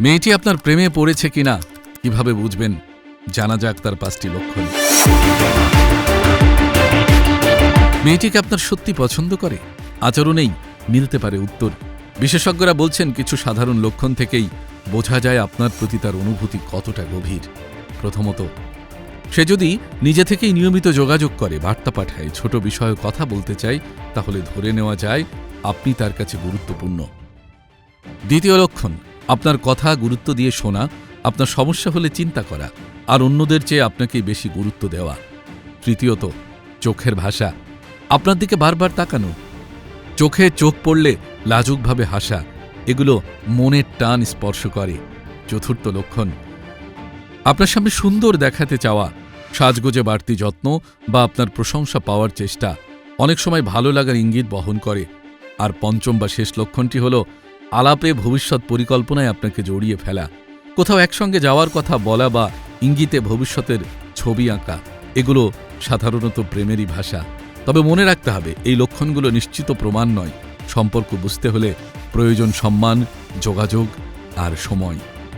মেয়েটি আপনার প্রেমে পড়েছে কিনা, কীভাবে বুঝবেন? জানা যাক তার পাঁচটি লক্ষণ। মেয়েটিকে আপনার সত্যি পছন্দ করে? আচরণেই মিলতে পারে উত্তর। বিশেষজ্ঞরা বলছেন, কিছু সাধারণ লক্ষণ থেকেই বোঝা যায় আপনার প্রতি তার অনুভূতি কতটা গভীর। প্রথমত, সে যদি নিজে থেকেই নিয়মিত যোগাযোগ করে, বার্তা পাঠায়, ছোট বিষয়ে কথা বলতে চায়, তাহলে ধরে নেওয়া যায়, আপনি তার কাছে গুরুত্বপূর্ণ। দ্বিতীয় লক্ষণ আপনার কথা গুরুত্ব দিয়ে শোনা, আপনার সমস্যা হলে চিন্তা করা, আর অন্যদের চেয়ে আপনাকে বেশি গুরুত্ব দেওয়া। তৃতীয়ত, চোখের ভাষা। আপনার দিকে বারবার তাকানো। চোখে চোখ পড়লে লাজুকভাবে হাসা, এগুলো মনের টান স্পর্শ করে। চতুর্থ লক্ষণ, আপনার সামনে সুন্দর দেখাতে চাওয়া, সাজগোজে বাড়তি যত্ন বা আপনার প্রশংসা পাওয়ার চেষ্টা। অনেক সময় ভালো লাগার ইঙ্গিত বহন করে। আর পঞ্চম বা শেষ লক্ষণটি হল আলাপে ভবিষ্যৎ পরিকল্পনায় আপনাকে জড়িয়ে ফেলা, কোথাও একসঙ্গে যাওয়ার কথা বলা বা ইঙ্গিতে ভবিষ্যতের ছবি আঁকা, এগুলো সাধারণত প্রেমেরই ভাষা। তবে মনে রাখতে হবে, এই লক্ষণগুলো নিশ্চিত প্রমাণ নয়। সম্পর্ক বুঝতে হলে প্রয়োজন সম্মান, যোগাযোগ আর সময়।